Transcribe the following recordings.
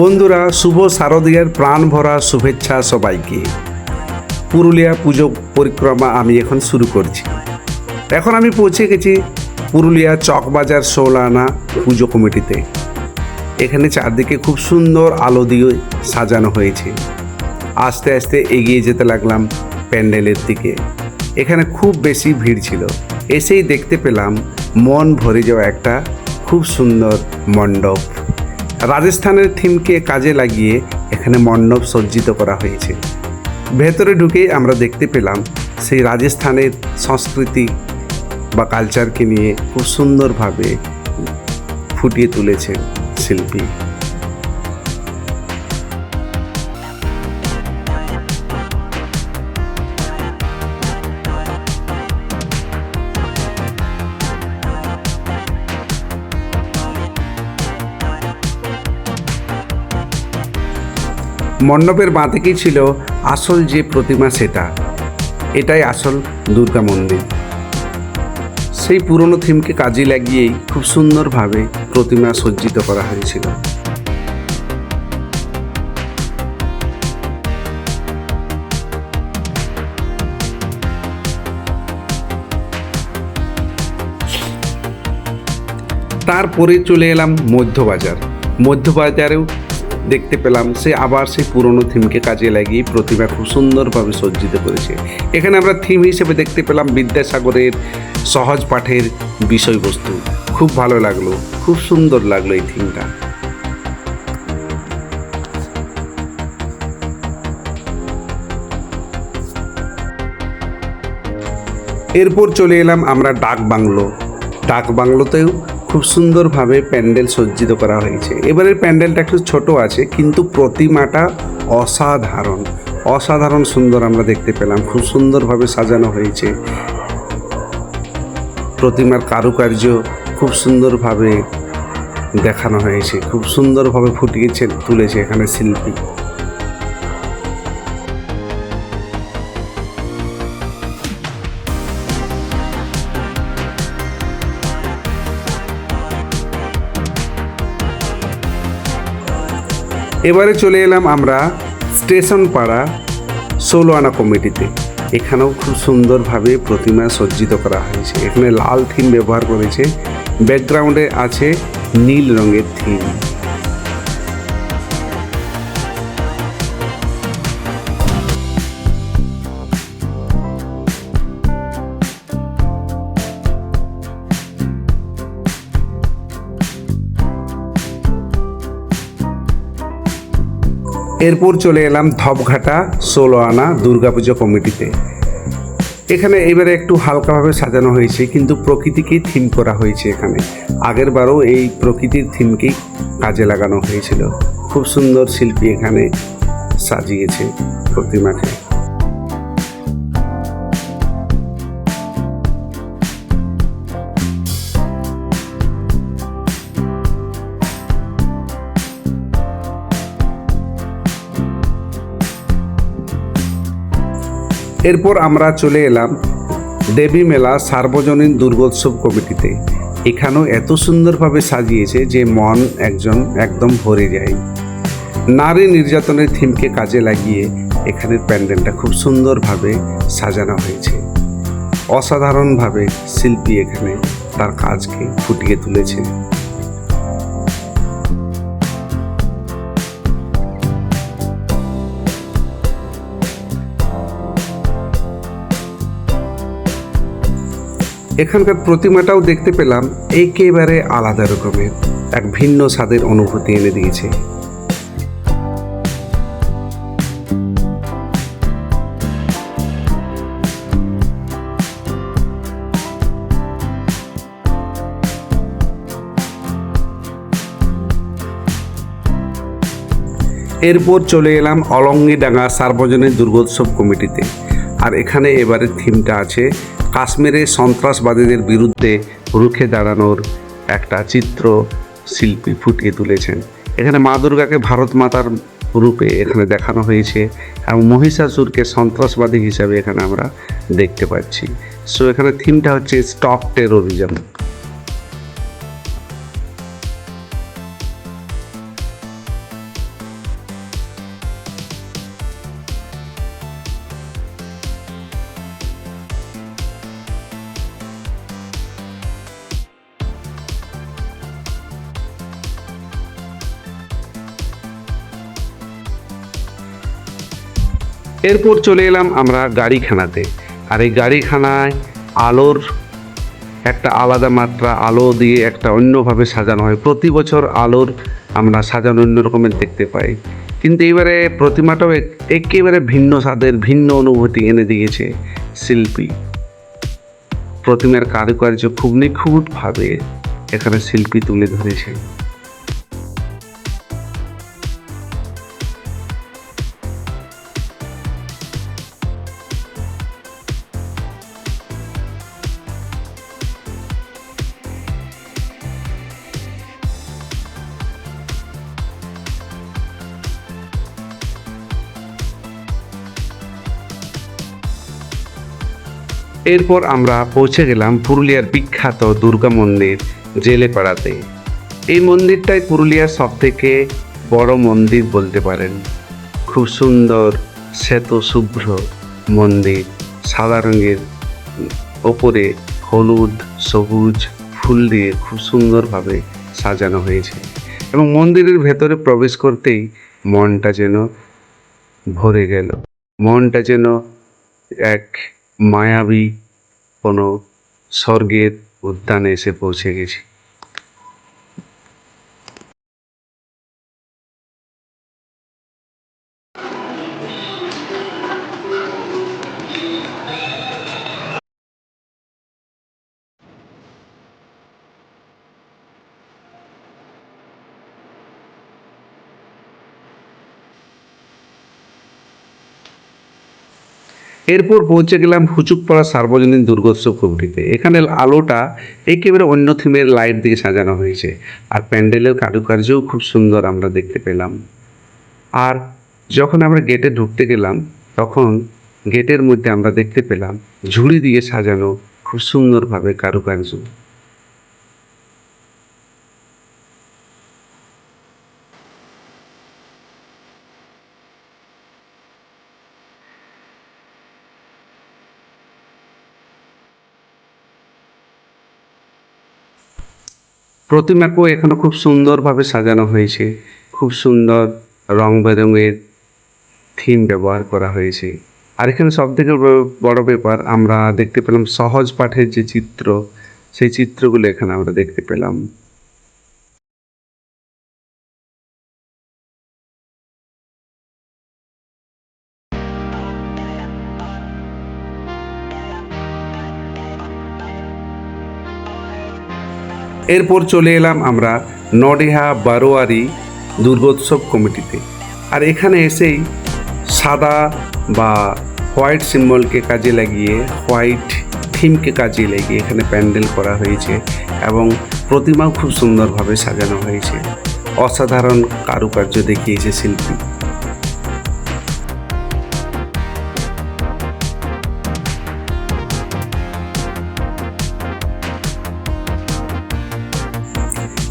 বন্ধুরা, শুভ শারদীয়ার প্রাণ ভরা শুভেচ্ছা সবাইকে। পুরুলিয়া পুজো পরিক্রমা আমি এখন শুরু করছি। এখন আমি পৌঁছে গেছি পুরুলিয়া চকবাজার ষোলানা পুজো কমিটিতে। এখানে চারদিকে খুব সুন্দর আলো দিয়ে সাজানো হয়েছে। আস্তে আস্তে এগিয়ে যেতে লাগলাম প্যান্ডেলের দিকে। এখানে খুব বেশি ভিড় ছিল। এসেই দেখতে পেলাম মন ভরে যাওয়া একটা খুব সুন্দর মণ্ডপ। রাজস্থানের থিমকে কাজে লাগিয়ে এখানে মণ্ডপ সজ্জিত করা হয়েছে। ভেতরে ঢুকেই আমরা দেখতে পেলাম সেই রাজস্থানের সংস্কৃতি বা কালচারকে নিয়ে খুব সুন্দরভাবে ফুটিয়ে তুলেছেন শিল্পী। মণ্ডপের বাঁদিকেই ছিল আসল যে প্রতিমা সেটা? এটাই আসল দুর্গা মন্দির। সেই পুরনো থিমকে কাজে লাগিয়েই খুব সুন্দরভাবে প্রতিমা সজ্জিত করা হয়েছিল। তারপরে চলে এলাম মধ্যবাজার। মধ্যবাজারেও দেখতে পেলাম সে আবার সেই পুরনো থিমকে কাজে লাগিয়ে প্রতিমা খুব সুন্দরভাবে সজ্জিত করেছে। এখানে আমরা থিম হিসেবে দেখতে পেলাম বিদ্যাসাগরের সহজ পাঠের বিষয়বস্তু। খুব ভালো লাগল, খুব সুন্দর লাগল এই থিমটা। এরপর চলে এলাম আমরা ডাক বাংলো ডাক বাংলোতেও খুব সুন্দরভাবে প্যান্ডেল সজ্জিত করা হয়েছে। এবারের প্যান্ডেলটা একটু ছোট আছে, কিন্তু প্রতিমাটা অসাধারণ। অসাধারণ সুন্দর আমরা দেখতে পেলাম, খুব সুন্দরভাবে সাজানো হয়েছে। প্রতিমার কারুকার্য খুব সুন্দরভাবে দেখানো হয়েছে, খুব সুন্দরভাবে ফুটিয়েছে, তুলেছে এখানে শিল্পী। এবারে চলে এলাম আমরা স্টেশন পাড়া ষোলো আনা কমিটিতে। এখানেও খুব সুন্দরভাবে প্রতিমা সজ্জিত করা হয়েছে। এখানে লাল থিম ব্যবহার করেছে। ব্যাকগ্রাউন্ডে আছে নীল রঙের থিম। এরপর চলে এলাম ধপঘাটা ষোলো আনা দুর্গাপুজো কমিটিতে। এখানে এবারে একটু হালকাভাবে সাজানো হয়েছে, কিন্তু প্রকৃতিকেই থিম করা হয়েছে এখানে। আগের বারও এই প্রকৃতির থিমকেই কাজে লাগানো হয়েছিল। খুব সুন্দর শিল্পী এখানে সাজিয়েছে প্রতিমাকে। এরপর আমরা চলে এলাম দেবী মেলা সার্বজনীন দুর্গোৎসব কমিটিতে। এখানেও এত সুন্দরভাবে সাজিয়েছে যে মন একজন একদম ভরে যায়। নারী নির্যাতনের থিমকে কাজে লাগিয়ে এখানের প্যান্ডেলটা খুব সুন্দরভাবে সাজানো হয়েছে। অসাধারণভাবে শিল্পী এখানে তার কাজকে ফুটিয়ে তুলেছে। এখানকার প্রতিমাটাও দেখতে পেলাম একেবারে আলাদা রকমের। এক ভিন্ন স্বাদের অনুভূতি এনে দিয়েছে। এরপর চলে এলাম অলঙ্গিডাঙ্গা সার্বজনীন দুর্গোৎসব কমিটিতে। আর এখানে এবারের থিমটা আছে কাশ্মীরে সন্ত্রাসবাদীদের বিরুদ্ধে রুখে দাঁড়ানোর একটা চিত্র শিল্পী ফুটিয়ে তুলেছেন। এখানে মা দুর্গাকে ভারত মাতার রূপে এখানে দেখানো হয়েছে এবং মহিষাসুরকে সন্ত্রাসবাদী হিসাবে এখানে আমরা দেখতে পাচ্ছি। সো এখানে থিমটা হচ্ছে স্টপ টেরোরিজম এরপর চলে এলাম আমরা গাড়িখানাতে। আর এই গাড়িখানায় আলোর একটা আলাদা মাত্রা, আলো দিয়ে একটা অন্যভাবে সাজানো হয়। প্রতি বছর আলোর আমরা সাজানো অন্য রকমের দেখতে পাই। কিন্তু এবারে প্রতিমাটাও একেবারে ভিন্ন স্বাদের, ভিন্ন অনুভূতি এনে দিয়েছে শিল্পী। প্রতিমার কারুকার্য খুব নিখুঁতভাবে এখানে শিল্পী তুলে ধরেছে এরপর আমরা পৌঁছে গেলাম পুরুলিয়ার বিখ্যাত দুর্গা মন্দির জেলেপাড়াতে। এই মন্দিরটাই পুরুলিয়ার সব থেকে বড় মন্দির বলতে পারেন। খুব সুন্দর, শ্বেত শুভ্র মন্দির, সাদা রঙের, ওপরে হলুদ, সবুজ ফুল দিয়ে খুব সুন্দরভাবে সাজানো হয়েছে এবং মন্দিরের ভেতরে প্রবেশ করতেই মনটা যেন ভরে গেল। মনটা যেন এক মায়াবী কোনো স্বর্গের উদ্যানে এসে পৌঁছে গেছি। এরপর পৌঁছে গেলাম হুচুকপাড়া সার্বজনীন দুর্গোৎসব কমিটিতে। এখানে আলোটা একেবারে অন্য থিমের লাইট দিয়ে সাজানো হয়েছে। আর প্যান্ডেলের কারুকার্যও খুব সুন্দর আমরা দেখতে পেলাম। আর যখন আমরা গেটে ঢুকতে গেলাম, তখন গেটের মধ্যে আমরা দেখতে পেলাম ঝুড়ি দিয়ে সাজানো খুব সুন্দরভাবে কারুকার্য। প্রতিমাকেও এখানে খুব সুন্দরভাবে সাজানো হয়েছে। খুব সুন্দর রং বেরঙের থিম ব্যবহার করা হয়েছে। আর এখানে সব থেকে বড় ব্যাপার, আমরা দেখতে পেলাম সহজ পাঠের যে চিত্র, সেই চিত্রগুলো এখানে আমরা দেখতে পেলাম। এরপর চলে এলাম আমরা নডিহা বারোয়ারি দুর্গোৎসব কমিটিতে। আর এখানে এসেই সাদা বা হোয়াইট সিম্বলকে কাজে লাগিয়ে, হোয়াইট থিমকে কাজে লাগিয়ে এখানে প্যান্ডেল করা হয়েছে এবং প্রতিমাও খুব সুন্দরভাবে সাজানো হয়েছে। অসাধারণ কারুকার্য দেখিয়েছে শিল্পী।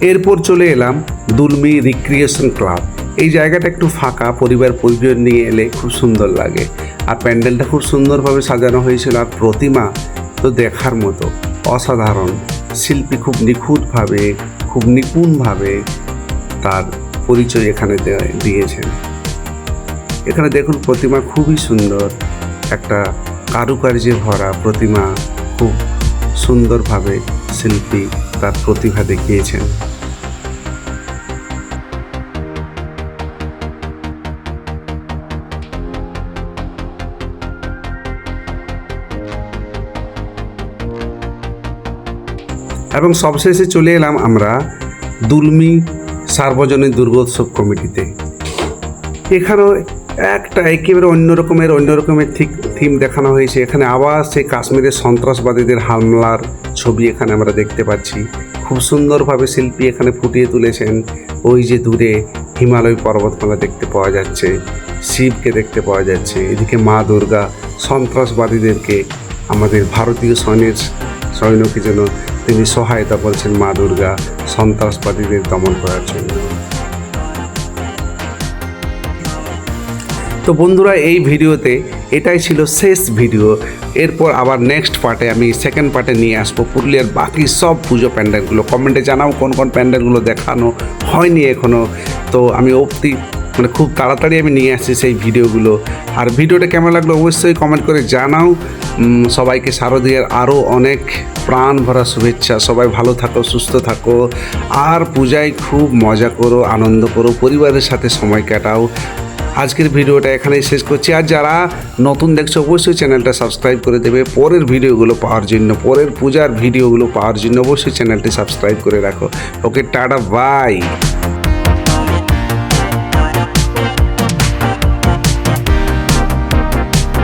এরপর চলে এলাম দুলমি রিক্রিয়েশন ক্লাব। এই জায়গাটা একটু ফাঁকা, পরিবার পরিজন নিয়ে এলে খুব সুন্দর লাগে। আর প্যান্ডেলটা খুব সুন্দরভাবে সাজানো হয়েছিল আর প্রতিমা তো দেখার মতো। অসাধারণ। শিল্পী খুব নিখুঁতভাবে, খুব নিপুণভাবে তার পরিচয় এখানে দিয়েছেন। এখানে দেখুন প্রতিমা খুবই সুন্দর। একটা কারুকার্যে ভরা প্রতিমা, খুব সুন্দরভাবে শিল্পী তার প্রতিভা দেখিয়েছেন। এবং সবশেষে চলে এলাম আমরা দুলমি সার্বজনীন দুর্গোৎসব কমিটিতে। এখানেও একটা একেবারে অন্য রকমের অন্য রকমের ঠিক থিম দেখানো হয়েছে। এখানে আবার সেই কাশ্মীরের সন্ত্রাসবাদীদের হামলার ছবি এখানে আমরা দেখতে পাচ্ছি। খুব সুন্দরভাবে শিল্পী এখানে ফুটিয়ে তুলেছেন। ওই যে দূরে হিমালয় পর্বতমালা দেখতে পাওয়া যাচ্ছে, শিবকে দেখতে পাওয়া যাচ্ছে। এদিকে মা দুর্গা সন্ত্রাসবাদীদেরকে আমাদের ভারতীয় সৈন্যের সৈন্যকে যেন তিনি সহায়তা করছেন মা দুর্গা সন্ত্রাসবাদীদের দমন করার জন্য। তো বন্ধুরা, এই ভিডিওতে এটাই ছিল শেষ ভিডিও এরপর আবার নেক্সট পার্টে আমি সেকেন্ড পার্টে নিয়ে আসব পুরুলিয়ার বাকি সব পুজো প্যান্ডেলগুলো। কমেন্টে জানাও কোন কোন প্যান্ডেলগুলো দেখানো হয়নি এখনও তো আমি অবধি মানে খুব তাড়াতাড়ি আমি নিয়ে আসছি সেই ভিডিওগুলো আর ভিডিওটা কেমন লাগল অবশ্যই কমেন্ট করে জানাও। সবাইকে শারদীয়ার আরও অনেক প্রাণ ভরা শুভেচ্ছা। সবাই ভালো থাকো, সুস্থ থাকো। আর পূজায় খুব মজা করো, আনন্দ করো, পরিবারের সাথে সময় কাটাও। আজকের ভিডিওটা এখানেই শেষ করছি। আর যারা নতুন দেখছ, অবশ্যই চ্যানেলটা সাবস্ক্রাইব করে দেবে। পরের ভিডিওগুলো পাওয়ার জন্য, পরের পূজার ভিডিওগুলো পাওয়ার জন্য অবশ্যই চ্যানেলটি সাবস্ক্রাইব করে রাখো। Okay, tata, bye.